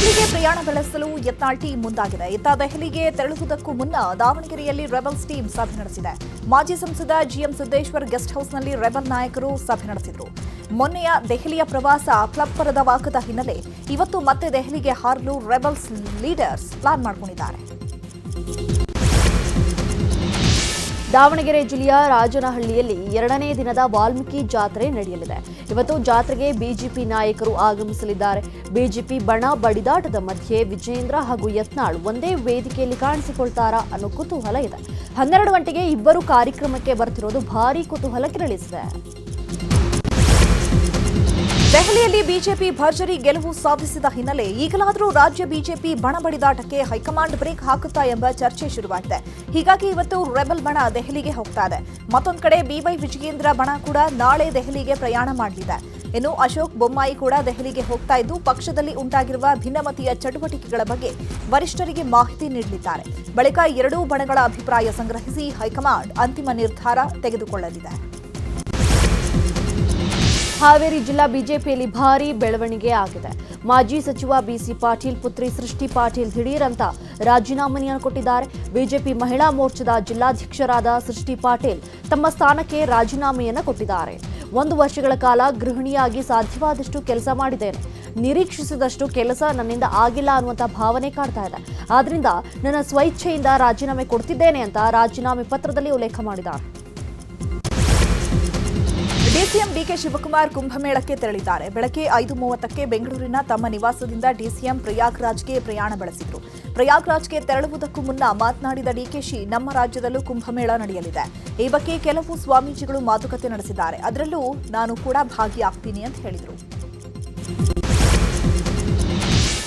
ದೆಹಲಿಗೆ ಪ್ರಯಾಣ ಬೆಳೆಸಲು ಯತ್ನಾಳ್ ಟೀಮ್ ಮುಂದಾಗಿದೆ. ಇತ್ತ ದೆಹಲಿಗೆ ತೆರಳುವುದಕ್ಕೂ ಮುನ್ನ ದಾವಣಗೆರೆಯಲ್ಲಿ ರೆಬಲ್ಸ್ ಟೀಮ್ ಸಭೆ ನಡೆಸಿದೆ. ಮಾಜಿ ಸಂಸದ ಜಿಎಂ ಸಿದ್ದೇಶ್ವರ್ ಗೆಸ್ಟ್ ಹೌಸ್ನಲ್ಲಿ ರೆಬಲ್ ನಾಯಕರು ಸಭೆ ನಡೆಸಿದರು. ಮೊನ್ನೆಯ ದೆಹಲಿಯ ಪ್ರವಾಸ ಫಲಪ್ರದವಾಗದ ಹಿನ್ನೆಲೆ ಇವತ್ತು ಮತ್ತೆ ದೆಹಲಿಗೆ ಹಾರಲು ರೆಬಲ್ಸ್ ಲೀಡರ್ಸ್ ಪ್ಲಾನ್ ಮಾಡಿಕೊಂಡಿದ್ದಾರೆ. ದಾವಣಗೆರೆ ಜಿಲ್ಲೆಯ ರಾಜನಹಳ್ಳಿಯಲ್ಲಿ ಎರಡನೇ ದಿನದ ವಾಲ್ಮೀಕಿ ಜಾತ್ರೆ ನಡೆಯಲಿದೆ. ಇವತ್ತು ಜಾತ್ರೆಗೆ ಬಿಜೆಪಿ ನಾಯಕರು ಆಗಮಿಸಲಿದ್ದಾರೆ. ಬಿಜೆಪಿ ಬಣ ಬಡಿದಾಟದ ಮಧ್ಯೆ ವಿಜೇಂದ್ರ ಹಾಗೂ ಯತ್ನಾಳ್ ಒಂದೇ ವೇದಿಕೆಯಲ್ಲಿ ಕಾಣಿಸಿಕೊಳ್ತಾರಾ ಅನ್ನೋ ಕುತೂಹಲ ಇದೆ. ಹನ್ನೆರಡು ಗಂಟೆಗೆ ಇಬ್ಬರು ಕಾರ್ಯಕ್ರಮಕ್ಕೆ ಬರ್ತಿರೋದು ಭಾರೀ ಕುತೂಹಲ ಕೆರಳಿಸಿದೆ. ದೆಹಲಿಯಲ್ಲಿ ಬಿಜೆಪಿ ಭರ್ಜರಿ ಗೆಲುವು ಸಾಧಿಸಿದ ಹಿನ್ನೆಲೆ ಈಗಲಾದರೂ ರಾಜ್ಯ ಬಿಜೆಪಿ ಬಣ ಬಡಿದಾಟಕ್ಕೆ ಹೈಕಮಾಂಡ್ ಬ್ರೇಕ್ ಹಾಕುತ್ತಾ ಎಂಬ ಚರ್ಚೆ ಶುರುವಾಗಿದೆ. ಹೀಗಾಗಿ ಇವತ್ತು ರೆಬಲ್ ಬಣ ದೆಹಲಿಗೆ ಹೋಗ್ತಾ ಇದೆ. ಮತ್ತೊಂದು ಕಡೆ ಬಿವೈ ವಿಜಯೇಂದ್ರ ಬಣ ಕೂಡ ನಾಳೆ ದೆಹಲಿಗೆ ಪ್ರಯಾಣ ಮಾಡಲಿದೆ. ಇನ್ನು ಅಶೋಕ್ ಬೊಮ್ಮಾಯಿ ಕೂಡ ದೆಹಲಿಗೆ ಹೋಗ್ತಾ ಇದ್ದು, ಪಕ್ಷದಲ್ಲಿ ಉಂಟಾಗಿರುವ ಭಿನ್ನಮತೀಯ ಚಟುವಟಿಕೆಗಳ ಬಗ್ಗೆ ವರಿಷ್ಠರಿಗೆ ಮಾಹಿತಿ ನೀಡಲಿದ್ದಾರೆ. ಬಳಿಕ ಎರಡೂ ಬಣಗಳ ಅಭಿಪ್ರಾಯ ಸಂಗ್ರಹಿಸಿ ಹೈಕಮಾಂಡ್ ಅಂತಿಮ ನಿರ್ಧಾರ ತೆಗೆದುಕೊಳ್ಳಲಿದೆ. ಹಾವೇರಿ ಜಿಲ್ಲಾ ಬಿಜೆಪಿಯಲ್ಲಿ ಭಾರೀ ಬೆಳವಣಿಗೆ ಆಗಿದೆ. ಮಾಜಿ ಸಚಿವ ಬಿಸಿ ಪಾಟೀಲ್, ಪುತ್ರಿ ಸೃಷ್ಟಿ ಪಾಟೀಲ್ ದಿಢೀರಂತ ರಾಜೀನಾಮೆಯನ್ನು ಕೊಟ್ಟಿದ್ದಾರೆ ಬಿಜೆಪಿ ಮಹಿಳಾ ಮೋರ್ಚಾದ ಜಿಲ್ಲಾಧ್ಯಕ್ಷರಾದ ಸೃಷ್ಟಿ ಪಾಟೀಲ್ ತಮ್ಮ ಸ್ಥಾನಕ್ಕೆ ರಾಜೀನಾಮೆಯನ್ನು ಕೊಟ್ಟಿದ್ದಾರೆ. ಒಂದು ವರ್ಷಗಳ ಕಾಲ ಗೃಹಿಣಿಯಾಗಿ ಸಾಧ್ಯವಾದಷ್ಟು ಕೆಲಸ ಮಾಡಿದ್ದೇನೆ. ನಿರೀಕ್ಷಿಸಿದಷ್ಟು ಕೆಲಸ ನನ್ನಿಂದ ಆಗಿಲ್ಲ ಅನ್ನುವಂಥ ಭಾವನೆ ಕಾಡ್ತಾ ಇದೆ. ಆದ್ರಿಂದ ನನ್ನ ಸ್ವಇಚ್ಛೆಯಿಂದ ರಾಜೀನಾಮೆ ಕೊಡ್ತಿದ್ದೇನೆ ಅಂತ ರಾಜೀನಾಮೆ ಪತ್ರದಲ್ಲಿ ಉಲ್ಲೇಖ ಮಾಡಿದ್ದಾರೆ. ಡಿಸಿಎಂ ಡಿಕೆ ಶಿವಕುಮಾರ್ ಕುಂಭಮೇಳಕ್ಕೆ ತೆರಳಿದ್ದಾರೆ. ಬೆಳಗ್ಗೆ ಐದು ಮೂವತ್ತಕ್ಕೆ ಬೆಂಗಳೂರಿನ ತಮ್ಮ ನಿವಾಸದಿಂದ ಡಿಸಿಎಂ ಪ್ರಯಾಗ್ರಾಜ್ಗೆ ಪ್ರಯಾಣ ಬೆಳೆಸಿದರು. ಪ್ರಯಾಗ್ರಾಜ್ಗೆ ತೆರಳುವುದಕ್ಕೂ ಮುನ್ನ ಮಾತನಾಡಿದ ಡಿಕೆಶಿ, ನಮ್ಮ ರಾಜ್ಯದಲ್ಲೂ ಕುಂಭಮೇಳ ನಡೆಯಲಿದೆ. ಈ ಬಗ್ಗೆ ಕೆಲವು ಸ್ವಾಮೀಜಿಗಳು ಮಾತುಕತೆ ನಡೆಸಿದ್ದಾರೆ. ಅದರಲ್ಲೂ ನಾನು ಕೂಡ ಭಾಗಿಯಾಗ್ತೀನಿ ಅಂತ ಹೇಳಿದರು.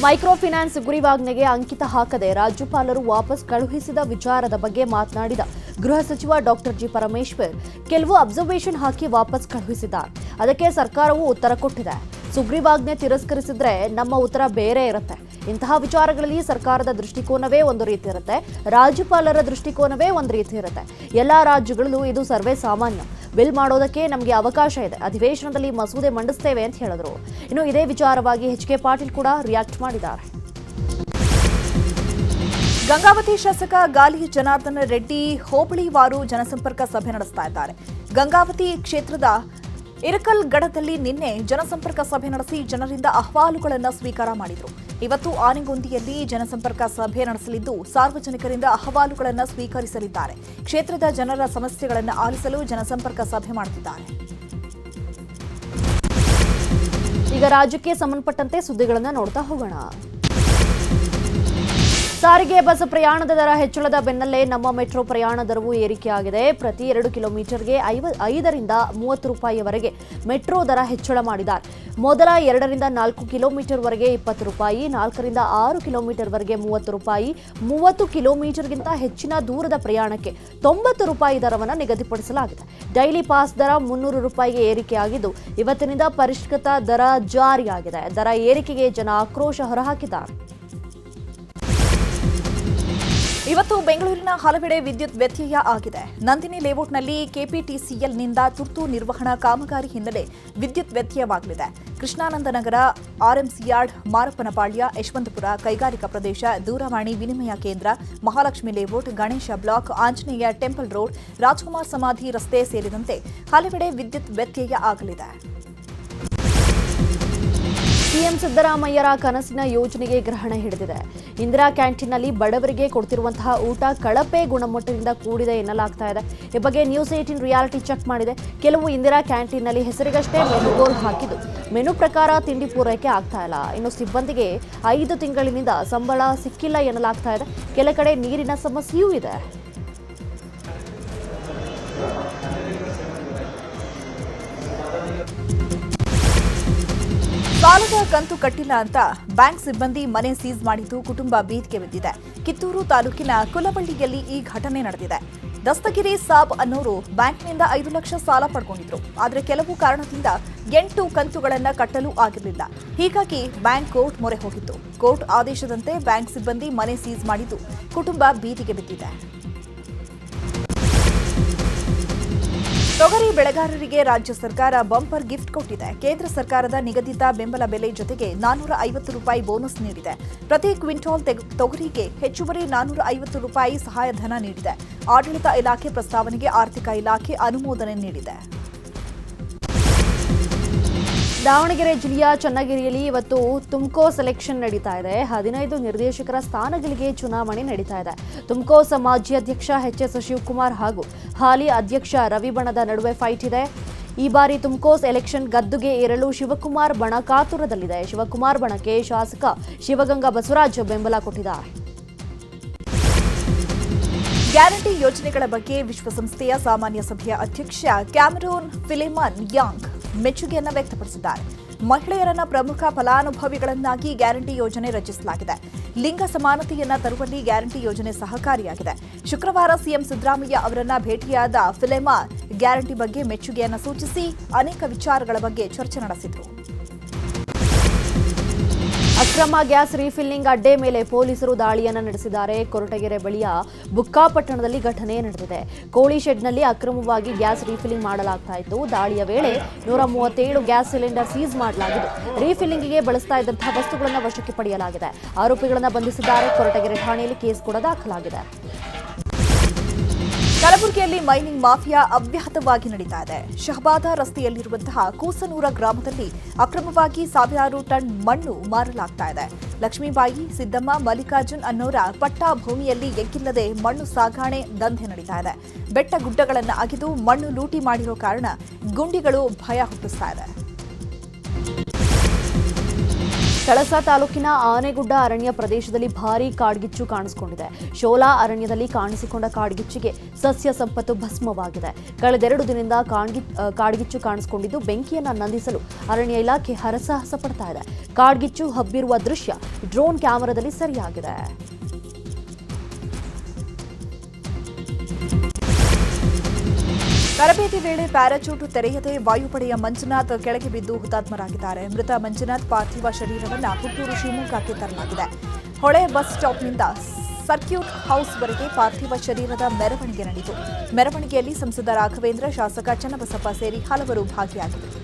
ಮೈಕ್ರೋ ಫಿನಾನ್ಸ್ ಗುರಿವಾಜ್ಞೆಗೆ ಅಂಕಿತ ಹಾಕದೆ ರಾಜ್ಯಪಾಲರು ವಾಪಸ್ ಕಳುಹಿಸಿದ ವಿಚಾರದ ಬಗ್ಗೆ ಮಾತನಾಡಿದ ಗೃಹ ಸಚಿವ ಡಾಕ್ಟರ್ ಜಿ ಪರಮೇಶ್ವರ್ ಕೆಲವು ಅಬ್ಸರ್ವೇಷನ್ ಹಾಕಿ ವಾಪಸ್ ಕಳುಹಿಸಿದ್ದಾರೆ ಅದಕ್ಕೆ ಸರ್ಕಾರವು ಉತ್ತರ ಕೊಟ್ಟಿದೆ. ಸುಗ್ರೀವಾಜ್ಞೆ ತಿರಸ್ಕರಿಸಿದ್ರೆ ನಮ್ಮ ಉತ್ತರ ಬೇರೆ ಇರುತ್ತೆ. ಇಂತಹ ವಿಚಾರಗಳಲ್ಲಿ ಸರ್ಕಾರದ ದೃಷ್ಟಿಕೋನವೇ ಒಂದು ರೀತಿ ಇರುತ್ತೆ. ರಾಜ್ಯಪಾಲರ ದೃಷ್ಟಿಕೋನವೇ ಒಂದು ರೀತಿ ಇರುತ್ತೆ. ಎಲ್ಲಾ ರಾಜ್ಯಗಳಲ್ಲೂ ಇದು ಸರ್ವೇ ಸಾಮಾನ್ಯ. ಬಿಲ್ ಮಾಡೋದಕ್ಕೆ ನಮಗೆ ಅವಕಾಶ ಇದೆ. ಅಧಿವೇಶನದಲ್ಲಿ ಮಸೂದೆ ಮಂಡಿಸ್ತೇವೆ ಅಂತ ಹೇಳಿದ್ರು. ಇನ್ನು ಇದೇ ವಿಚಾರವಾಗಿ ಎಚ್ ಕೆ ಪಾಟೀಲ್ ಕೂಡ ರಿಯಾಕ್ಟ್ ಮಾಡಿದ್ದಾರೆ. ಗಂಗಾವತಿ ಶಾಸಕ ಗಾಲಿ ಜನಾರ್ದನ ರೆಡ್ಡಿ ಹೋಬಳಿವಾರು ಜನಸಂಪರ್ಕ ಸಭೆ ನಡೆಸ್ತಾ ಇದ್ದಾರೆ. ಗಂಗಾವತಿ ಕ್ಷೇತ್ರದ ಇರಕಲ್ ಗಡದಲ್ಲಿ ನಿನ್ನೆ ಜನಸಂಪರ್ಕ ಸಭೆ ನಡೆಸಿ ಜನರಿಂದ ಅಹವಾಲುಗಳನ್ನು ಸ್ವೀಕಾರ ಮಾಡಿದರು. ಇವತ್ತು ಆನೆಗೊಂದಿಯಲ್ಲಿ ಜನಸಂಪರ್ಕ ಸಭೆ ನಡೆಸಲಿದ್ದು ಸಾರ್ವಜನಿಕರಿಂದ ಅಹವಾಲುಗಳನ್ನು ಸ್ವೀಕರಿಸಲಿದ್ದಾರೆ. ಕ್ಷೇತ್ರದ ಜನರ ಸಮಸ್ಯೆಗಳನ್ನು ಆಲಿಸಲು ಜನಸಂಪರ್ಕ ಸಭೆ ಮಾಡುತ್ತಿದ್ದಾರೆ. ಈಗ ರಾಜ್ಯಕ್ಕೆ ಸಂಬಂಧಪಟ್ಟಂತೆ ಸುದ್ದಿಗಳನ್ನು ನೋಡ್ತಾ ಹೋಗೋಣ. ಸಾರಿಗೆ ಬಸ್ ಪ್ರಯಾಣದ ದರ ಹೆಚ್ಚಳದ ಬೆನ್ನಲ್ಲೇ ನಮ್ಮ ಮೆಟ್ರೋ ಪ್ರಯಾಣ ದರವೂ ಏರಿಕೆಯಾಗಿದೆ. ಪ್ರತಿ ಎರಡು ಕಿಲೋಮೀಟರ್ಗೆ ಐವ, ಐದರಿಂದ ಮೂವತ್ತು ರೂಪಾಯಿವರೆಗೆ ಮೆಟ್ರೋ ದರ ಹೆಚ್ಚಳ ಮಾಡಿದ್ದಾರೆ. ಮೊದಲ ಎರಡರಿಂದ ನಾಲ್ಕು ಕಿಲೋಮೀಟರ್ವರೆಗೆ ಇಪ್ಪತ್ತು ರೂಪಾಯಿ, ನಾಲ್ಕರಿಂದ ಆರು ಕಿಲೋಮೀಟರ್ವರೆಗೆ ಮೂವತ್ತು ರೂಪಾಯಿ, ಮೂವತ್ತು ಕಿಲೋಮೀಟರ್ಗಿಂತ ಹೆಚ್ಚಿನ ದೂರದ ಪ್ರಯಾಣಕ್ಕೆ ತೊಂಬತ್ತು ರೂಪಾಯಿ ದರವನ್ನು ನಿಗದಿಪಡಿಸಲಾಗಿದೆ. ಡೈಲಿ ಪಾಸ್ ದರ ಮುನ್ನೂರು ರೂಪಾಯಿಗೆ ಏರಿಕೆಯಾಗಿದ್ದು, ಇವತ್ತಿನಿಂದ ಪರಿಷ್ಕೃತ ದರ ಜಾರಿಯಾಗಿದೆ. ದರ ಏರಿಕೆಗೆ ಜನ ಆಕ್ರೋಶ ಹೊರಹಾಕಿದ್ದಾರೆ. ಇವತ್ತು ಬೆಂಗಳೂರಿನ ಹಲವೆಡೆ ವಿದ್ಯುತ್ ವ್ಯತ್ಯಯ ಆಗಿದೆ. ನಂದಿನಿ ಲೇಔಟ್ನಲ್ಲಿ ಕೆಪಿಟಿಸಿಎಲ್ನಿಂದ ತುರ್ತು ನಿರ್ವಹಣಾ ಕಾಮಗಾರಿ ಹಿನ್ನೆಲೆ ವಿದ್ಯುತ್ ವ್ಯತ್ಯಯವಾಗಲಿದೆ. ಕೃಷ್ಣಾನಂದ ನಗರ ಆರ್ಎಂಸಿ ಯಾರ್ಡ್ ಮಾರಪ್ಪನಪಾಳ್ಯ, ಯಶವಂತಪುರ ಕೈಗಾರಿಕಾ ಪ್ರದೇಶ, ದೂರವಾಣಿ ವಿನಿಮಯ ಕೇಂದ್ರ, Mahalakshmi layout, Ganesha block, Anjaneya temple road, Rajkumar ಸಮಾಧಿ ರಸ್ತೆ ಸೇರಿದಂತೆ ಹಲವೆಡೆ ವಿದ್ಯುತ್ ವ್ಯತ್ಯಯ ಆಗಲಿದೆ. ಸಿಎಂ ಸಿದ್ದರಾಮಯ್ಯರ ಕನಸಿನ ಯೋಜನೆಗೆ ಗ್ರಹಣ ಹಿಡಿದಿದೆ. ಇಂದಿರಾ ಕ್ಯಾಂಟೀನ್ನಲ್ಲಿ ಬಡವರಿಗೆ ಕೊಡ್ತಿರುವಂತಹ ಊಟ ಕಳಪೆ ಗುಣಮಟ್ಟದಿಂದ ಕೂಡಿದೆ ಎನ್ನಲಾಗ್ತಾ ಇದೆ. ಈ ಬಗ್ಗೆ ನ್ಯೂಸ್ ಏಟಿನ್ ರಿಯಾಲಿಟಿ ಚೆಕ್ ಮಾಡಿದೆ. ಕೆಲವು ಇಂದಿರಾ ಕ್ಯಾಂಟೀನ್ನಲ್ಲಿ ಹೆಸರಿಗಷ್ಟೇ ಮೆನು ಬೋರ್ಡ್ ಹಾಕಿದ್ದು. ಮೆನು ಪ್ರಕಾರ ತಿಂಡಿ ಪೂರೈಕೆ ಆಗ್ತಾ ಇಲ್ಲ. ಇನ್ನು ಸಿಬ್ಬಂದಿಗೆ ಐದು ತಿಂಗಳಿನಿಂದ ಸಂಬಳ ಸಿಕ್ಕಿಲ್ಲ ಎನ್ನಲಾಗ್ತಾ ಇದೆ. ಕೆಲ ಕಡೆ ನೀರಿನ ಸಮಸ್ಯೆಯೂ ಇದೆ. ಸಾಲದ ಕಂತು ಕಟ್ಟಿಲ್ಲ ಅಂತ ಬ್ಯಾಂಕ್ ಸಿಬ್ಬಂದಿ ಮನೆ ಸೀಸ್ ಮಾಡಿದ್ದು ಕುಟುಂಬ ಬೀದಿಗೆ ಬಿದ್ದಿದೆ. ಕಿತ್ತೂರು ತಾಲೂಕಿನ ಕುಲಬಳ್ಳಿಯಲ್ಲಿ ಈ ಘಟನೆ ನಡೆದಿದೆ. ದಸ್ತಗಿರಿ ಸಾಬ್ ಅನ್ನೋರು ಬ್ಯಾಂಕ್ನಿಂದ ಐದು ಲಕ್ಷ ಸಾಲ ಪಡ್ಕೊಂಡಿದ್ರು. ಆದರೆ ಕೆಲವು ಕಾರಣದಿಂದ ಎಂಟು ಕಂತುಗಳನ್ನು ಕಟ್ಟಲು ಆಗಿರಲಿಲ್ಲ. ಹೀಗಾಗಿ ಬ್ಯಾಂಕ್ ಕೋರ್ಟ್ ಮೊರೆ ಹೋಗಿತ್ತು. ಕೋರ್ಟ್ ಆದೇಶದಂತೆ ಬ್ಯಾಂಕ್ ಸಿಬ್ಬಂದಿ ಮನೆ ಸೀಸ್ ಮಾಡಿದ್ದು ಕುಟುಂಬ ಬೀದಿಗೆ ಬಿದ್ದಿದೆ. ತೊಗರಿ ಬೆಳೆಗಾರರಿಗೆ ರಾಜ್ಯ ಸರ್ಕಾರ ಬಂಪರ್ ಗಿಫ್ಟ್ ಕೊಟ್ಟಿದೆ. ಕೇಂದ್ರ ಸರ್ಕಾರದ ನಿಗದಿತ ಬೆಂಬಲ ಬೆಲೆ ಜೊತೆಗೆ ನಾನೂರ ಐವತ್ತು ರೂಪಾಯಿ ಬೋನಸ್ ನೀಡಿದೆ. ಪ್ರತಿ ಕ್ವಿಂಟಾಲ್ ತೆಗ್- ತೊಗರಿಗೆ ಹೆಚ್ಚುವರಿ ನಾನೂರ ಐವತ್ತು ರೂಪಾಯಿ ಸಹಾಯಧನ ನೀಡಿದೆ. ಆಡಳಿತ ಇಲಾಖೆ ಪ್ರಸ್ತಾವನೆಗೆ ಆರ್ಥಿಕ ಇಲಾಖೆ ಅನುಮೋದನೆ ನೀಡಿದೆ. ದಾವಣಗೆರೆ ಜಿಲ್ಲೆಯ ಚನ್ನಗಿರಿಯಲ್ಲಿ ಇವತ್ತು ತುಮ್ಕೋ ಸೆಲೆಕ್ಷನ್ ನಡೀತಾ ಇದೆ. ಹದಿನೈದು ನಿರ್ದೇಶಕರ ಸ್ಥಾನಗಳಿಗೆ ಚುನಾವಣೆ ನಡೀತಾ ಇದೆ. ತುಮ್ಕೋ ಅಧ್ಯಕ್ಷ ಎಚ್ ಎಸ್ ಶಿವಕುಮಾರ್ ಹಾಗೂ ಹಾಲಿ ಅಧ್ಯಕ್ಷ ರವಿ ಬಣದ ನಡುವೆ ಫೈಟ್ ಇದೆ. ಈ ಬಾರಿ ತುಮ್ಕೋಸ್ ಎಲೆಕ್ಷನ್ ಗದ್ದುಗೆ ಏರಲು ಶಿವಕುಮಾರ್ ಬಣ ಕಾತುರದಲ್ಲಿದೆ. ಶಿವಕುಮಾರ್ ಬಣಕ್ಕೆ ಶಾಸಕ ಶಿವಗಂಗಾ ಬಸವರಾಜ್ ಬೆಂಬಲ ಕೊಟ್ಟಿದ್ದಾರೆ. ಗ್ಯಾರಂಟಿ ಯೋಜನೆಗಳ ಬಗ್ಗೆ ವಿಶ್ವಸಂಸ್ಥೆಯ ಸಾಮಾನ್ಯ ಸಭೆಯ ಅಧ್ಯಕ್ಷ ಕ್ಯಾಮರೂನ್ ಫಿಲಿಮನ್ ಯಾಂಗ್. ಮೆಚ್ಚುಗೆಯನ್ನ ವ್ಯಕ್ತಪಡಿಸಿದ್ದಾರೆ. ಮಹಿಳೆಯರನ್ನ ಪ್ರಮುಖ ಫಲಾನುಭವಿಗಳನ್ನಾಗಿ ಗ್ಯಾರಂಟಿ ಯೋಜನೆ ರಚಿಸಲಾಗಿದೆ. ಲಿಂಗ ಸಮಾನತೆಯನ್ನ ತರುವಲ್ಲಿ ಗ್ಯಾರಂಟಿ ಯೋಜನೆ ಸಹಕಾರಿಯಾಗಿದೆ. ಶುಕ್ರವಾರ ಸಿಎಂ ಸಿದ್ದರಾಮಯ್ಯ ಅವರನ್ನ ಭೇಟಿಯಾದ ಫಿಲೆಮಾ ಗ್ಯಾರಂಟಿ ಬಗ್ಗೆ ಮೆಚ್ಚುಗೆಯನ್ನ ಸೂಚಿಸಿ ಅನೇಕ ವಿಚಾರಗಳ ಬಗ್ಗೆ ಚರ್ಚೆ ನಡೆಸಿದರು. ಅಕ್ರಮ ಗ್ಯಾಸ್ ರೀಫಿಲ್ಲಿಂಗ್ ಅಡ್ಡೆ ಮೇಲೆ ಪೊಲೀಸರು ದಾಳಿಯನ್ನು ನಡೆಸಿದ್ದಾರೆ. ಕೊರಟಗೆರೆ ಬಳಿಯ ಬುಕ್ಕಾಪಟ್ಟಣದಲ್ಲಿ ಘಟನೆ ನಡೆದಿದೆ. ಕೋಳಿ ಶೆಡ್ನಲ್ಲಿ ಅಕ್ರಮವಾಗಿ ಗ್ಯಾಸ್ ರೀಫಿಲ್ಲಿಂಗ್ ಮಾಡಲಾಗ್ತಾ ಇತ್ತು. ದಾಳಿಯ ವೇಳೆ ನೂರ ಮೂವತ್ತೇಳು ಗ್ಯಾಸ್ ಸಿಲಿಂಡರ್ ಸೀಸ್ ಮಾಡಲಾಗಿದೆ ರೀಫಿಲ್ಲಿಂಗ್ಗೆ ಬಳಸ್ತಾ ಇದ್ದಂತಹ ವಸ್ತುಗಳನ್ನು ವಶಕ್ಕೆ ಪಡೆಯಲಾಗಿದೆ. ಆರೋಪಿಗಳನ್ನು ಬಂಧಿಸಿದ್ದಾರೆ. ಕೊರಟಗೆರೆ ಠಾಣೆಯಲ್ಲಿ ಕೇಸ್ ಕೂಡ ದಾಖಲಾಗಿದೆ. ಕಲಬುರಗಿಯಲ್ಲಿ ಮೈನಿಂಗ್ ಮಾಫಿಯಾ ಅವ್ಯಾಹತವಾಗಿ ನಡೀತಾ ಇದೆ. ಶಹಬಾದ ರಸ್ತೆಯಲ್ಲಿರುವಂತಹ ಕೂಸನೂರ ಗ್ರಾಮದಲ್ಲಿ ಅಕ್ರಮವಾಗಿ ಸಾವಿರಾರು ಟನ್ ಮಣ್ಣು ಮಾರಲಾಗ್ತಾ ಇದೆ. ಲಕ್ಷ್ಮೀಬಾಯಿ, ಸಿದ್ದಮ್ಮ, ಮಲ್ಲಿಕಾರ್ಜುನ್ ಅನ್ನೋರ ಪಟ್ಟಾ ಭೂಮಿಯಲ್ಲಿ ಎಗ್ಗಿಲ್ಲದೆ ಮಣ್ಣು ಸಾಗಾಣೆ ದಂಧೆ ನಡೀತಾ ಇದೆ. ಬೆಟ್ಟ ಗುಡ್ಡಗಳನ್ನು ಅಗೆದು ಮಣ್ಣು ಲೂಟಿ ಮಾಡಿರೋ ಕಾರಣ ಗುಂಡಿಗಳು ಭಯ ಹುಟ್ಟಿಸ್ತಾ ಇದೆ. ಕಳಸಾ ತಾಲೂಕಿನ ಆನೆಗುಡ್ಡ ಅರಣ್ಯ ಪ್ರದೇಶದಲ್ಲಿ ಭಾರೀ ಕಾಡ್ಗಿಚ್ಚು ಕಾಣಿಸಿಕೊಂಡಿದೆ. ಶೋಲಾ ಅರಣ್ಯದಲ್ಲಿ ಕಾಣಿಸಿಕೊಂಡ ಕಾಡ್ಗಿಚ್ಚಿಗೆ ಸಸ್ಯ ಸಂಪತ್ತು ಭಸ್ಮವಾಗಿದೆ. ಕಳೆದೆರಡು ದಿನದಿಂದ ಕಾಡ್ಗಿ ಕಾಡ್ಗಿಚ್ಚು ಕಾಣಿಸಿಕೊಂಡಿದ್ದು ಬೆಂಕಿಯನ್ನು ನಂದಿಸಲು ಅರಣ್ಯ ಇಲಾಖೆ ಹರಸಾಹಸ ಪಡ್ತಾ ಇದೆ. ಕಾಡ್ಗಿಚ್ಚು ಹಬ್ಬಿರುವ ದೃಶ್ಯ ಡ್ರೋನ್ ಕ್ಯಾಮೆರಾದಲ್ಲಿ ಸರಿಯಾಗಿದೆ. ತರಬೇತಿ ವೇಳೆ ಪ್ಯಾರಾಚೂಟ್ ತೆರೆಯದೆ ವಾಯುಪಡೆಯ ಮಂಜುನಾಥ್ ಕೆಳಗೆ ಬಿದ್ದು ಹುತಾತ್ಮರಾಗಿದ್ದಾರೆ. ಮೃತ ಮಂಜುನಾಥ್ ಪಾರ್ಥಿವ ಶರೀರವನ್ನು ಹುಟ್ಟೂರು ಶಿವಮೊಗ್ಗಕ್ಕೆ ತರಲಾಗಿದೆ. ಹೊಳೆ ಬಸ್ ಸ್ಟಾಪ್ನಿಂದ ಸರ್ಕ್ಯೂಟ್ ಹೌಸ್ವರೆಗೆ ಪಾರ್ಥಿವ ಶರೀರದ ಮೆರವಣಿಗೆ ನಡೆಯಿತು. ಮೆರವಣಿಗೆಯಲ್ಲಿ ಸಂಸದ ರಾಘವೇಂದ್ರ, ಶಾಸಕ ಚನ್ನಬಸಪ್ಪ ಸೇರಿ ಹಲವರು ಭಾಗಿಯಾಗಿದ್ದರು.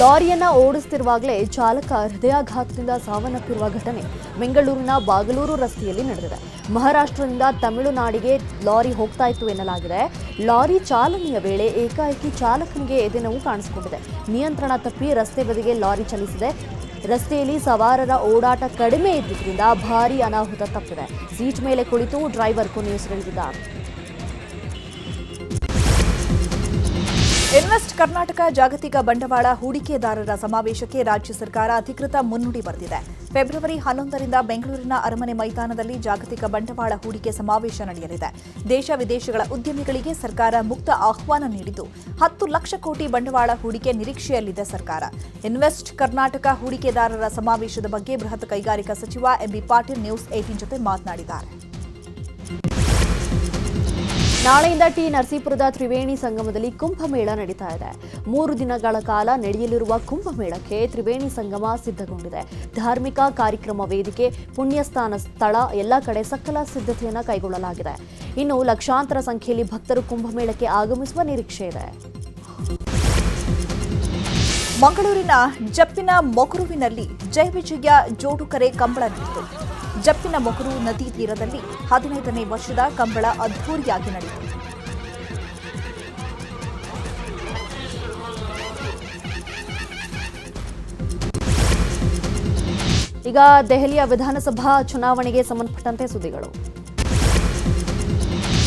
ಲಾರಿಯನ್ನ ಓಡಿಸ್ತಿರುವಾಗಲೇ ಚಾಲಕ ಹೃದಯಾಘಾತದಿಂದ ಸಾವನ್ನಪ್ಪಿರುವ ಘಟನೆ ಬೆಂಗಳೂರಿನ ಬಾಗಲೂರು ರಸ್ತೆಯಲ್ಲಿ ನಡೆದಿದೆ. ಮಹಾರಾಷ್ಟ್ರದಿಂದ ತಮಿಳುನಾಡಿಗೆ ಲಾರಿ ಹೋಗ್ತಾ ಇತ್ತು ಎನ್ನಲಾಗಿದೆ. ಲಾರಿ ಚಾಲನೆಯ ವೇಳೆ ಏಕಾಏಕಿ ಚಾಲಕನಿಗೆ ಎದೆನೋವು ಕಾಣಿಸಿಕೊಂಡಿದೆ. ನಿಯಂತ್ರಣ ತಪ್ಪಿ ರಸ್ತೆ ಬದಿಗೆ ಲಾರಿ ಚಲಿಸಿದೆ. ರಸ್ತೆಯಲ್ಲಿ ಸವಾರರ ಓಡಾಟ ಕಡಿಮೆ ಇದ್ದಿದ್ದರಿಂದ ಭಾರೀ ಅನಾಹುತ ತಪ್ಪಿದೆ. ಸೀಟ್ ಮೇಲೆ ಕುಳಿತು ಡ್ರೈವರ್ ಕೊನೆಯುಸಿರೆಳೆದಿದ್ದಾರೆ ಇನ್ವೆಸ್ಟ್ ಕರ್ನಾಟಕ ಜಾಗತಿಕ ಬಂಡವಾಳ ಹೂಡಿಕೆದಾರರ ಸಮಾವೇಶಕ್ಕೆ ರಾಜ್ಯ ಸರ್ಕಾರ ಅಧಿಕೃತ ಮುನ್ನುಡಿ ಬರೆದಿದೆ. ಫೆಬ್ರವರಿ ಹನ್ನೊಂದರಿಂದ ಬೆಂಗಳೂರಿನ ಅರಮನೆ ಮೈದಾನದಲ್ಲಿ ಜಾಗತಿಕ ಬಂಡವಾಳ ಹೂಡಿಕೆ ಸಮಾವೇಶ ನಡೆಯಲಿದೆ. ದೇಶ ವಿದೇಶಗಳ ಉದ್ಯಮಿಗಳಿಗೆ ಸರ್ಕಾರ ಮುಕ್ತ ಆಹ್ವಾನ ನೀಡಿದ್ದು, ಹತ್ತು ಲಕ್ಷ ಕೋಟಿ ಬಂಡವಾಳ ಹೂಡಿಕೆ ನಿರೀಕ್ಷೆಯಲ್ಲಿದೆ ಸರ್ಕಾರ. ಇನ್ವೆಸ್ಟ್ ಕರ್ನಾಟಕ ಹೂಡಿಕೆದಾರರ ಸಮಾವೇಶದ ಬಗ್ಗೆ ಬೃಹತ್ ಕೈಗಾರಿಕಾ ಸಚಿವ ಎಂಬಿ ಪಾಟೀಲ್ ನ್ಯೂಸ್ ಏಟೀನ್ ಜೊತೆ ಮಾತನಾಡಿದ್ದಾರೆ. ನಾಳೆಯಿಂದ ಟಿ ನರಸೀಪುರದ ತ್ರಿವೇಣಿ ಸಂಗಮದಲ್ಲಿ ಕುಂಭಮೇಳ ನಡೀತಾ ಇದೆ. ಮೂರು ದಿನಗಳ ಕಾಲ ನಡೆಯಲಿರುವ ಕುಂಭಮೇಳಕ್ಕೆ ತ್ರಿವೇಣಿ ಸಂಗಮ ಸಿದ್ಧಗೊಂಡಿದೆ. ಧಾರ್ಮಿಕ ಕಾರ್ಯಕ್ರಮ ವೇದಿಕೆ, ಪುಣ್ಯಸ್ಥಾನ ಸ್ಥಳ, ಎಲ್ಲ ಕಡೆ ಸಕಲ ಸಿದ್ಧತೆಯನ್ನು ಕೈಗೊಳ್ಳಲಾಗಿದೆ. ಇನ್ನು ಲಕ್ಷಾಂತರ ಸಂಖ್ಯೆಯಲ್ಲಿ ಭಕ್ತರು ಕುಂಭಮೇಳಕ್ಕೆ ಆಗಮಿಸುವ ನಿರೀಕ್ಷೆ ಇದೆ. ಮಂಗಳೂರಿನ ಜಪ್ಪಿನ ಮೊಕರುವಿನಲ್ಲಿ ಜಯ ವಿಜಯ ಜೋಡುಕರೆ ಕಂಬಳ ನಡೆಯಿತು ಜಪ್ಪಿನ ಮೊಕರು ನದಿ ತೀರದಲ್ಲಿ ಹದಿನೈದನೇ ವರ್ಷದ ಕಂಬಳ ಅದ್ಧೂರಿಯಾಗಿ ನಡೆಯಿತು. ಈಗ ದೆಹಲಿಯ ವಿಧಾನಸಭಾ ಚುನಾವಣೆಗೆ ಸಂಬಂಧಪಟ್ಟಂತೆ ಸುದ್ದಿಗಳು.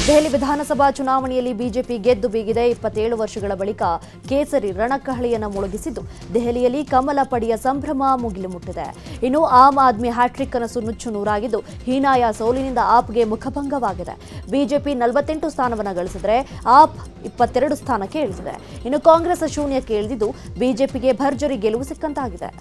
ದೆಹಲಿ ವಿಧಾನಸಭಾ ಚುನಾವಣೆಯಲ್ಲಿ ಬಿಜೆಪಿ ಗೆದ್ದು ಬೀಗಿದೆ ಇಪ್ಪತ್ತೇಳು ವರ್ಷಗಳ ಬಳಿಕ ಕೇಸರಿ ರಣಕಹಳಿಯನ್ನು ಮುಳುಗಿಸಿದ್ದು, ದೆಹಲಿಯಲ್ಲಿ ಕಮಲ ಪಡೆಯ ಸಂಭ್ರಮ ಮುಗಿಲು ಮುಟ್ಟಿದೆ. ಇನ್ನು ಆಮ್ ಆದ್ಮಿ ಹ್ಯಾಟ್ರಿಕ್ ಕನಸು ನುಚ್ಚು ನೂರಾಗಿದ್ದು, ಹೀನಾಯ ಸೋಲಿನಿಂದ ಆಪ್ಗೆ ಮುಖಭಂಗವಾಗಿದೆ. ಬಿಜೆಪಿ ನಲವತ್ತೆಂಟು ಸ್ಥಾನವನ್ನು ಗಳಿಸಿದರೆ ಆಪ್ ಇಪ್ಪತ್ತೆರಡು ಸ್ಥಾನಕ್ಕೆ ಇಳಿದಿದೆ. ಇನ್ನು ಕಾಂಗ್ರೆಸ್ ಶೂನ್ಯಕ್ಕೆ ಇಳಿದಿದ್ದು, ಬಿಜೆಪಿಗೆ ಭರ್ಜರಿ ಗೆಲುವು ಸಿಕ್ಕಂತಾಗಿದೆ.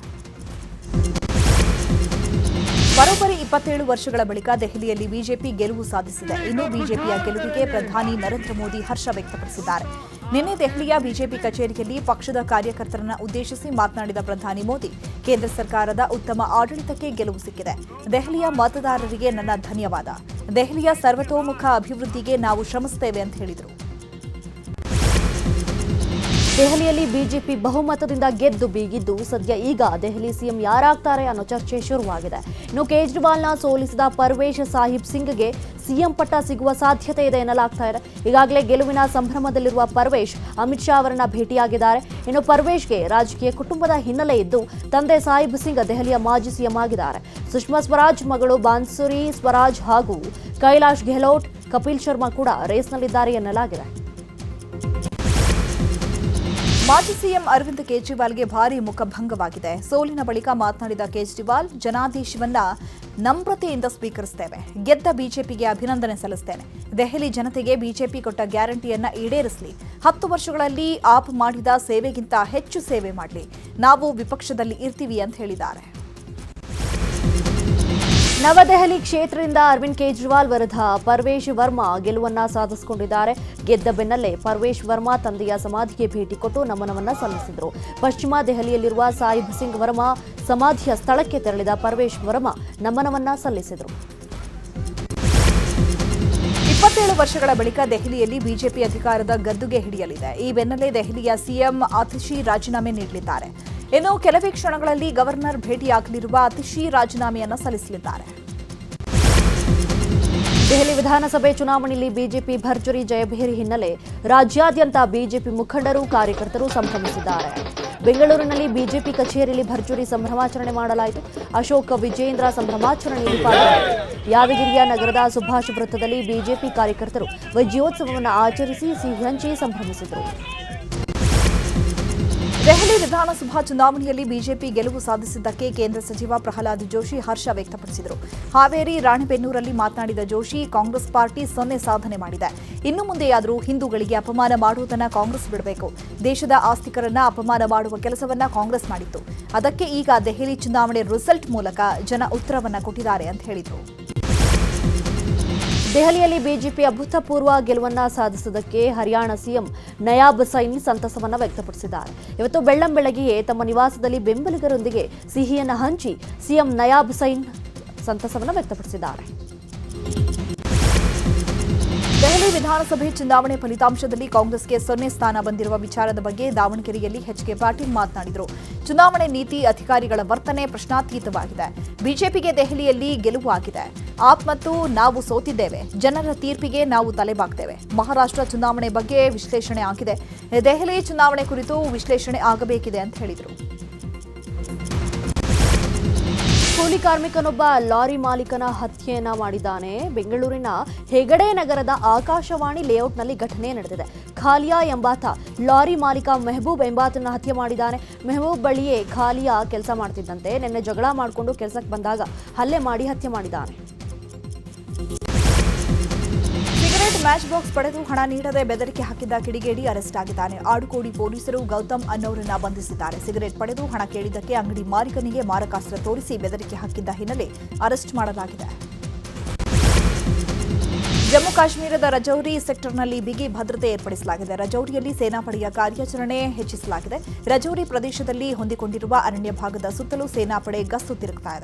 ಬರೋಬ್ಬರಿ ಇಪ್ಪತ್ತೇಳು ವರ್ಷಗಳ ಬಳಿಕ ದೆಹಲಿಯಲ್ಲಿ ಬಿಜೆಪಿ ಗೆಲುವು ಸಾಧಿಸಿದೆ. ಇನ್ನು ಬಿಜೆಪಿಯ ಗೆಲುವಿಗೆ ಪ್ರಧಾನಿ ನರೇಂದ್ರ ಮೋದಿ ಹರ್ಷ ವ್ಯಕ್ತಪಡಿಸಿದ್ದಾರೆ. ನಿನ್ನೆ ದೆಹಲಿಯ ಬಿಜೆಪಿ ಕಚೇರಿಯಲ್ಲಿ ಪಕ್ಷದ ಕಾರ್ಯಕರ್ತರನ್ನ ಉದ್ದೇಶಿಸಿ ಮಾತನಾಡಿದ ಪ್ರಧಾನಿ ಮೋದಿ, ಕೇಂದ್ರ ಸರ್ಕಾರದ ಉತ್ತಮ ಆಡಳಿತಕ್ಕೆ ಗೆಲುವು ಸಿಕ್ಕಿದೆ. ದೆಹಲಿಯ ಮತದಾರರಿಗೆ ನನ್ನ ಧನ್ಯವಾದ. ದೆಹಲಿಯ ಸರ್ವತೋಮುಖ ಅಭಿವೃದ್ಧಿಗೆ ನಾವು ಶ್ರಮಿಸುತ್ತೇವೆ ಅಂತ ಹೇಳಿದರು. ದೆಹಲಿಯಲ್ಲಿ ಬಿಜೆಪಿ ಬಹುಮತದಿಂದ ಗೆದ್ದು ಬೀಗಿದ್ದು ಸದ್ಯ ಈಗ ದೆಹಲಿ ಸಿಎಂ ಯಾರಾಗ್ತಾರೆ ಅನ್ನೋ ಚರ್ಚೆ ಶುರುವಾಗಿದೆ. ಇನ್ನು ಕೇಜ್ರಿವಾಲ್ನ ಸೋಲಿಸಿದ ಪರ್ವೇಶ್ ಸಾಹಿಬ್ ಸಿಂಗ್ಗೆ ಸಿಎಂ ಪಟ್ಟ ಸಿಗುವ ಸಾಧ್ಯತೆ ಇದೆ ಎನ್ನಲಾಗ್ತಾ ಇದೆ. ಈಗಾಗಲೇ ಗೆಲುವಿನ ಸಂಭ್ರಮದಲ್ಲಿರುವ ಪರ್ವೇಶ್ ಅಮಿತ್ ಶಾ ಅವರನ್ನ ಭೇಟಿಯಾಗಿದ್ದಾರೆ. ಇನ್ನು ಪರ್ವೇಶ್ಗೆ ರಾಜಕೀಯ ಕುಟುಂಬದ ಹಿನ್ನೆಲೆ ಇದ್ದು ತಂದೆ ಸಾಹಿಬ್ ಸಿಂಗ್ ದೆಹಲಿಯ ಮಾಜಿ ಸಿಎಂ ಆಗಿದ್ದಾರೆ. ಸುಷ್ಮಾ ಸ್ವರಾಜ್ ಮಗಳು ಬಾನ್ಸುರಿ ಸ್ವರಾಜ್ ಹಾಗೂ ಕೈಲಾಶ್ ಗೆಹ್ಲೋಟ್, ಕಪಿಲ್ ಶರ್ಮಾ ಕೂಡ ರೇಸ್ನಲ್ಲಿದ್ದಾರೆ ಎನ್ನಲಾಗಿದೆ. ಮಾಜಿ ಸಿಎಂ ಅರವಿಂದ್ ಕೇಜ್ರಿವಾಲ್ಗೆ ಭಾರಿ ಮುಖಭಂಗವಾಗಿದೆ. ಸೋಲಿನ ಬಳಿಕ ಮಾತನಾಡಿದ ಕೇಜ್ರಿವಾಲ್, ಜನಾದೇಶವನ್ನ ನಮ್ರತೆಯಿಂದ ಸ್ವೀಕರಿಸುತ್ತೇವೆ ಗೆದ್ದ ಬಿಜೆಪಿಗೆ ಅಭಿನಂದನೆ ಸಲ್ಲಿಸುತ್ತೇನೆ ದೆಹಲಿ ಜನತೆಗೆ ಬಿಜೆಪಿ ಕೊಟ್ಟ ಗ್ಯಾರಂಟಿಯನ್ನ ಈಡೇರಿಸಲಿ. ಹತ್ತು ವರ್ಷಗಳಲ್ಲಿ ಆಪ್ ಮಾಡಿದ ಸೇವೆಗಿಂತ ಹೆಚ್ಚು ಸೇವೆ ಮಾಡಲಿ. ನಾವು ವಿಪಕ್ಷದಲ್ಲಿ ಇರ್ತೀವಿ ಅಂತ ಹೇಳಿದ್ದಾರೆ. ನವದೆಹಲಿ ಕ್ಷೇತ್ರದಿಂದ ಅರವಿಂದ್ ಕೇಜ್ರಿವಾಲ್ ವಿರುದ್ಧ ಪರ್ವೇಶ್ ವರ್ಮಾ ಗೆಲುವನ್ನ ಸಾಧಿಸಿಕೊಂಡಿದ್ದಾರೆ. ಗೆದ್ದ ಬೆನ್ನಲ್ಲೇ ಪರ್ವೇಶ್ ವರ್ಮಾ ತಂದೆಯ ಸಮಾಧಿಗೆ ಭೇಟಿ ಕೊಟ್ಟು ನಮನವನ್ನ ಸಲ್ಲಿಸಿದರು. ಪಶ್ಚಿಮ ದೆಹಲಿಯಲ್ಲಿರುವ ಸಾಹಿಬ್ ಸಿಂಗ್ ವರ್ಮಾ ಸಮಾಧಿಯ ಸ್ಥಳಕ್ಕೆ ತೆರಳಿದ ಪರ್ವೇಶ್ ವರ್ಮಾ ನಮನವನ್ನ ಸಲ್ಲಿಸಿದರು. ಇಪ್ಪತ್ತೇಳು ವರ್ಷಗಳ ಬಳಿಕ ದೆಹಲಿಯಲ್ಲಿ ಬಿಜೆಪಿ ಅಧಿಕಾರದ ಗದ್ದುಗೆ ಹಿಡಿಯಲಿದೆ. ಈ ಬೆನ್ನಲ್ಲೇ ದೆಹಲಿಯ ಸಿಎಂ ಅತಿಶಿ ರಾಜೀನಾಮೆ ನೀಡಲಿದ್ದಾರೆ. ಇನ್ನು ಕೆಲವೇ ಕ್ಷಣಗಳಲ್ಲಿ ಗವರ್ನರ್ ಭೇಟಿಯಾಗಲಿರುವ ಅತಿಶಿ ರಾಜೀನಾಮೆಯನ್ನು ಸಲ್ಲಿಸಲಿದ್ದಾರೆ. ದೆಹಲಿ ವಿಧಾನಸಭೆ ಚುನಾವಣೆಯಲ್ಲಿ ಬಿಜೆಪಿ ಭರ್ಜರಿ ಜಯಭೇರಿ ಹಿನ್ನೆಲೆ ರಾಜ್ಯಾದ್ಯಂತ ಬಿಜೆಪಿ ಮುಖಂಡರು ಕಾರ್ಯಕರ್ತರು ಸಂಭ್ರಮಿಸಿದ್ದಾರೆ. ಬೆಂಗಳೂರಿನಲ್ಲಿ ಬಿಜೆಪಿ ಕಚೇರಿಯಲ್ಲಿ ಭರ್ಜರಿ ಸಂಭ್ರಮಾಚರಣೆ ಮಾಡಲಾಯಿತು. ಅಶೋಕ ವಿಜೇಂದ್ರ ಸಂಭ್ರಮಾಚರಣೆಯಲ್ಲಿ ಪಾಲ್ಗೊಂಡರು ಯಾದಗಿರಿಯ ನಗರದ ಸುಭಾಷ್ ವೃತ್ತದಲ್ಲಿ ಬಿಜೆಪಿ ಕಾರ್ಯಕರ್ತರು ವಿಜಯೋತ್ಸವವನ್ನು ಆಚರಿಸಿ ಸಿಹಿ ಹಂಚಿ ಸಂಭ್ರಮಿಸಿದರು. ದೆಹಲಿ ವಿಧಾನಸಭಾ ಚುನಾವಣೆಯಲ್ಲಿ ಬಿಜೆಪಿ ಗೆಲುವು ಸಾಧಿಸಿದ್ದಕ್ಕೆ ಕೇಂದ್ರ ಸಚಿವ ಪ್ರಹ್ಲಾದ್ ಜೋಶಿ ಹರ್ಷ ವ್ಯಕ್ತಪಡಿಸಿದರು. ಹಾವೇರಿ, ರಾಣೆಬೆನ್ನೂರಲ್ಲಿ ಮಾತನಾಡಿದ ಜೋಶಿ, ಕಾಂಗ್ರೆಸ್ ಪಾರ್ಟಿ ಸೊನ್ನೆ ಸಾಧನೆ ಮಾಡಿದೆ. ಇನ್ನು ಮುಂದೆಯಾದರೂ ಹಿಂದೂಗಳಿಗೆ ಅಪಮಾನ ಮಾಡುವುದನ್ನು ಕಾಂಗ್ರೆಸ್ ಬಿಡಬೇಕು. ದೇಶದ ಆಸ್ತಿಕರನ್ನ ಅಪಮಾನ ಮಾಡುವ ಕೆಲಸವನ್ನ ಕಾಂಗ್ರೆಸ್ ಮಾಡಿತ್ತು. ಅದಕ್ಕೆ ಈಗ ದೆಹಲಿ ಚುನಾವಣೆ ರಿಸಲ್ಟ್ ಮೂಲಕ ಜನ ಉತ್ತರವನ್ನ ಕೊಟ್ಟಿದ್ದಾರೆ ಅಂತ ಹೇಳಿದರು. ದೆಹಲಿಯಲ್ಲಿ ಬಿಜೆಪಿ ಅಭೂತಪೂರ್ವ ಗೆಲುವನ್ನ ಸಾಧಿಸಿದ್ದಕ್ಕೆ ಹರಿಯಾಣ ಸಿಎಂ ನಯಾಬ್ ಸೈನಿ ಸಂತಸವನ್ನ ವ್ಯಕ್ತಪಡಿಸಿದ್ದಾರೆ. ಇವತ್ತು ಬೆಳ್ಳಂಬೆಳಗ್ಗೆಯೇ ತಮ್ಮ ನಿವಾಸದಲ್ಲಿ ಬೆಂಬಲಿಗರೊಂದಿಗೆ ಸಿಹಿಯನ್ನು ಹಂಚಿ ಸಿಎಂ ನಯಾಬ್ ಸೈನ್ ಸಂತಸವನ್ನ ವ್ಯಕ್ತಪಡಿಸಿದ್ದಾರೆ. ವಿಧಾನಸಭೆ ಚುನಾವಣೆ ಫಲಿತಾಂಶದಲ್ಲಿ ಕಾಂಗ್ರೆಸ್ಗೆ ಸೊನ್ನೆ ಸ್ಥಾನ ಬಂದಿರುವ ವಿಚಾರದ ಬಗ್ಗೆ ದಾವಣಗೆರೆಯಲ್ಲಿ ಎಚ್ಕೆ ಪಾಟೀಲ್ ಮಾತನಾಡಿದರು. ಚುನಾವಣೆ ನೀತಿ ಅಧಿಕಾರಿಗಳ ವರ್ತನೆ ಪ್ರಶ್ನಾತೀತವಾಗಿದೆ. ಬಿಜೆಪಿಗೆ ದೆಹಲಿಯಲ್ಲಿ ಗೆಲುವು ಆಗಿದೆ. ಆಪ್ ಮತ್ತು ನಾವು ಸೋತಿದ್ದೇವೆ. ಜನರ ತೀರ್ಪಿಗೆ ನಾವು ತಲೆಬಾಗ್ತೇವೆ. ಮಹಾರಾಷ್ಟ್ರ ಚುನಾವಣೆ ಬಗ್ಗೆ ವಿಶ್ಲೇಷಣೆ ಆಗಿದೆ. ದೆಹಲಿ ಚುನಾವಣೆ ಕುರಿತು ವಿಶ್ಲೇಷಣೆ ಆಗಬೇಕಿದೆ ಅಂತ ಹೇಳಿದರು. ಕೂಲಿ ಕಾರ್ಮಿಕನೊಬ್ಬ ಲಾರಿ ಮಾಲೀಕನ ಹತ್ಯೆಯನ್ನ ಮಾಡಿದ್ದಾನೆ. ಬೆಂಗಳೂರಿನ ಹೆಗಡೆ ನಗರದ ಆಕಾಶವಾಣಿ ಲೇಔಟ್ನಲ್ಲಿ ಘಟನೆ ನಡೆದಿದೆ. ಖಾಲಿಯಾ ಎಂಬಾತ ಲಾರಿ ಮಾಲೀಕ ಮೆಹಬೂಬ್ ಎಂಬಾತನ ಹತ್ಯೆ ಮಾಡಿದ್ದಾನೆ. ಮೆಹಬೂಬ್ ಬಳಿಯೇ ಖಾಲಿಯಾ ಕೆಲಸ ಮಾಡ್ತಿದ್ದಂತೆ. ನಿನ್ನೆ ಜಗಳ ಮಾಡಿಕೊಂಡು ಕೆಲಸಕ್ಕೆ ಬಂದಾಗ ಹಲ್ಲೆ ಮಾಡಿ ಹತ್ಯೆ ಮಾಡಿದ್ದಾನೆ. ಸಿಗರೆಟ್ ಮ್ಯಾಚ್ ಬಾಕ್ಸ್ ಪಡೆದು ಹಣ ನೀಡದೆ ಬೆದರಿಕೆ ಹಾಕಿದ್ದ ಕಿಡಿಗೇಡಿ ಅರೆಸ್ಟ್ ಆಗಿದ್ದಾನೆ. ಆಡುಕೋಡಿ ಪೊಲೀಸರು ಗೌತಮ್ ಅನ್ನೋರನ್ನ ಬಂಧಿಸಿದ್ದಾರೆ. ಸಿಗರೆಟ್ ಪಡೆದು ಹಣ ಕೇಳಿದ್ದಕ್ಕೆ ಅಂಗಡಿ ಮಾಲೀಕನಿಗೆ ಮಾರಕಾಸ್ತ್ರ ತೋರಿಸಿ ಬೆದರಿಕೆ ಹಾಕಿದ್ದ ಹಿನ್ನೆಲೆ ಅರೆಸ್ಟ್ ಮಾಡಲಾಗಿದೆ. ಜಮ್ಮು ಕಾಶ್ಮೀರದ ರಜೌರಿ ಸೆಕ್ಟರ್ನಲ್ಲಿ ಬಿಗಿ ಭದ್ರತೆ ಏರ್ಪಡಿಸಲಾಗಿದೆ. ರಜೌರಿಯಲ್ಲಿ ಸೇನಾಪಡೆಯ ಕಾರ್ಯಾಚರಣೆ ಹೆಚ್ಚಿಸಲಾಗಿದೆ. ರಜೌರಿ ಪ್ರದೇಶದಲ್ಲಿ ಹೊಂದಿಕೊಂಡಿರುವ ಅರಣ್ಯ ಭಾಗದ ಸುತ್ತಲೂ ಸೇನಾಪಡೆ ಗಸ್ತು ತಿರುಗ್ತಾ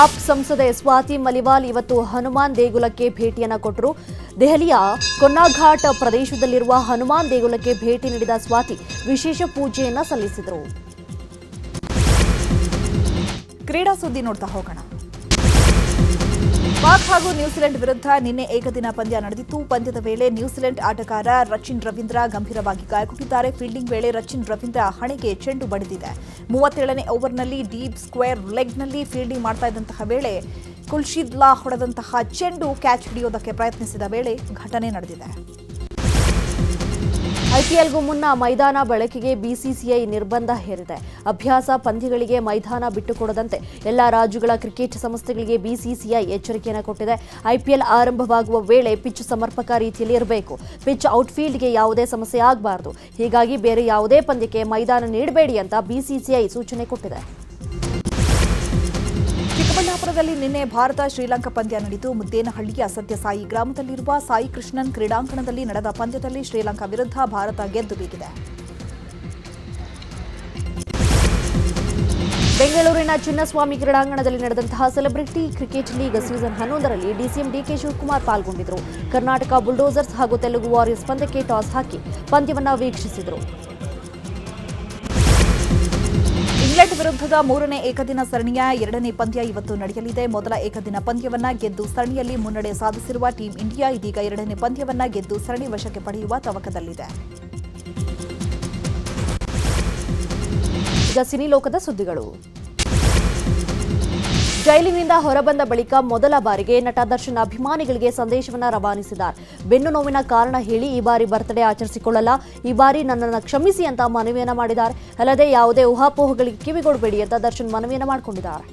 ಆಪ್ ಸಂಸದೆ ಸ್ವಾತಿ ಮಲಿವಾಲ್ ಇವತ್ತು ಹನುಮಾನ್ ದೇಗುಲಕ್ಕೆ ಭೇಟಿಯನ್ನು ಕೊಟ್ಟರು ದೆಹಲಿಯ ಕೊನ್ನಾಘಾಟ್ ಪ್ರದೇಶದಲ್ಲಿರುವ ಹನುಮಾನ್ ದೇಗುಲಕ್ಕೆ ಭೇಟಿ ನೀಡಿದ ಸ್ವಾತಿ ವಿಶೇಷ ಪೂಜೆಯನ್ನು ಸಲ್ಲಿಸಿದರು. ಕ್ರೀಡಾ ಸುದ್ದಿ ನೋಡ್ತಾ ಹೋಗೋಣ. ಪಾಕ್ ಹಾಗೂ ನ್ಯೂಜಿಲೆಂಡ್ ವಿರುದ್ಧ ನಿನ್ನೆ ಏಕದಿನ ಪಂದ್ಯ ನಡೆದಿತ್ತು. ಪಂದ್ಯದ ವೇಳೆ ನ್ಯೂಜಿಲೆಂಡ್ ಆಟಗಾರ ರಚಿನ್ ರವೀಂದ್ರ ಗಂಭೀರವಾಗಿ ಗಾಯಗೊಂಡಿದ್ದಾರೆ. ಫೀಲ್ಡಿಂಗ್ ವೇಳೆ ರಚಿನ್ ರವೀಂದ್ರ ಹಣೆಗೆ ಚೆಂಡು ಬಡಿದಿದೆ. ಮೂವತ್ತೇಳನೇ ಓವರ್ನಲ್ಲಿ ಡೀಪ್ ಸ್ಕ್ವೇರ್ ಲೆಗ್ನಲ್ಲಿ ಫೀಲ್ಡಿಂಗ್ ಮಾಡ್ತಾ ಇದ್ದಂತಹ ವೇಳೆ ಕುಲ್ಶಿದ್ಲಾ ಹೊಡೆದಂತಹ ಚೆಂಡು ಕ್ಯಾಚ್ ಹಿಡಿಯೋದಕ್ಕೆ ಪ್ರಯತ್ನಿಸಿದ ವೇಳೆ ಘಟನೆ ನಡೆದಿದೆ. ಐಪಿಎಲ್ಗೂ ಮುನ್ನ ಮೈದಾನ ಬಳಕೆಗೆ ಬಿಸಿಸಿಐ ನಿರ್ಬಂಧ ಹೇರಿದೆ. ಅಭ್ಯಾಸ ಪಂದ್ಯಗಳಿಗೆ ಮೈದಾನ ಬಿಟ್ಟುಕೊಡದಂತೆ ಎಲ್ಲ ರಾಜ್ಯಗಳ ಕ್ರಿಕೆಟ್ ಸಂಸ್ಥೆಗಳಿಗೆ ಬಿಸಿಸಿಐ ಎಚ್ಚರಿಕೆಯನ್ನು ಕೊಟ್ಟಿದೆ. ಐಪಿಎಲ್ ಆರಂಭವಾಗುವ ವೇಳೆ ಪಿಚ್ ಸಮರ್ಪಕ ರೀತಿಯಲ್ಲಿ ಇರಬೇಕು. ಪಿಚ್ ಔಟ್ಫೀಲ್ಡ್ಗೆ ಯಾವುದೇ ಸಮಸ್ಯೆ ಆಗಬಾರದು. ಹೀಗಾಗಿ ಬೇರೆ ಯಾವುದೇ ಪಂದ್ಯಕ್ಕೆ ಮೈದಾನ ನೀಡಬೇಡಿ ಅಂತ ಬಿಸಿಸಿಐ ಸೂಚನೆ ಕೊಟ್ಟಿದೆ. ಶ್ರೀಲಂಕಾದಲ್ಲಿ ನಿನ್ನೆ ಭಾರತ ಶ್ರೀಲಂಕಾ ಪಂದ್ಯ ನಡೆದು ಮುದ್ದೇನಹಳ್ಳಿಯ ಸತ್ಯಸಾಯಿ ಗ್ರಾಮದಲ್ಲಿರುವ ಸಾಯಿ ಕೃಷ್ಣನ್ ಕ್ರೀಡಾಂಗಣದಲ್ಲಿ ನಡೆದ ಪಂದ್ಯದಲ್ಲಿ ಶ್ರೀಲಂಕಾ ವಿರುದ್ಧ ಭಾರತ ಗೆದ್ದು ಬೀಗಿದೆ. ಬೆಂಗಳೂರಿನ ಚಿನ್ನಸ್ವಾಮಿ ಕ್ರೀಡಾಂಗಣದಲ್ಲಿ ನಡೆದಂತಹ ಸೆಲೆಬ್ರಿಟಿ ಕ್ರಿಕೆಟ್ ಲೀಗ್ ಸೀಸನ್ ಹನ್ನೊಂದರಲ್ಲಿ ಡಿಸಿಎಂ ಡಿಕೆ ಶಿವಕುಮಾರ್ ಪಾಲ್ಗೊಂಡಿದ್ದರು ಕರ್ನಾಟಕ ಬುಲ್ಡೋಸರ್ಸ್ ಹಾಗೂ ತೆಲುಗು ವಾರಿಯರ್ಸ್ ಪಂದ್ಯಕ್ಕೆ ಟಾಸ್ ಹಾಕಿ ಪಂದ್ಯವನ್ನು ವೀಕ್ಷಿಸಿದರು. ಇಂಗ್ಲೆಂಡ್ ವಿರುದ್ಧದ ಮೂರನೇ ಏಕದಿನ ಸರಣಿಯ ಎರಡನೇ ಪಂದ್ಯ ಇವತ್ತು ನಡೆಯಲಿದೆ. ಮೊದಲ ಏಕದಿನ ಪಂದ್ಯವನ್ನ ಗೆದ್ದು ಸರಣಿಯಲ್ಲಿ ಮುನ್ನಡೆ ಸಾಧಿಸಿರುವ ಟೀಂ ಇಂಡಿಯಾ ಇದೀಗ ಎರಡನೇ ಪಂದ್ಯವನ್ನ ಗೆದ್ದು ಸರಣಿ ವಶಕ್ಕೆ ಪಡೆಯುವ ತವಕದಲ್ಲಿದೆ. ಈಗ ಸಿನಿಲೋಕದ ಸುದ್ದಿಗಳು. ಜೈಲಿನಿಂದ ಹೊರಬಂದ ಬಳಿಕ ಮೊದಲ ಬಾರಿಗೆ ನಟ ದರ್ಶನ್ ಅಭಿಮಾನಿಗಳಿಗೆ ಸಂದೇಶವನ್ನ ರವಾನಿಸಿದ್ದಾರೆ. ಬೆನ್ನು ನೋವಿನ ಕಾರಣ ಹೇಳಿ ಈ ಬಾರಿ ಬರ್ತ್ಡೇ ಆಚರಿಸಿಕೊಳ್ಳಲ್ಲ. ಈ ಬಾರಿ ನನ್ನನ್ನು ಕ್ಷಮಿಸಿ ಅಂತ ಮನವಿಯನ್ನ ಮಾಡಿದ್ದಾರೆ. ಅಲ್ಲದೆ ಯಾವುದೇ ಊಹಾಪೋಹಗಳಿಗೆ ಕಿವಿಗೊಡಬೇಡಿ ಅಂತ ದರ್ಶನ್ ಮನವಿಯನ್ನ ಮಾಡಿಕೊಂಡಿದ್ದಾರೆ.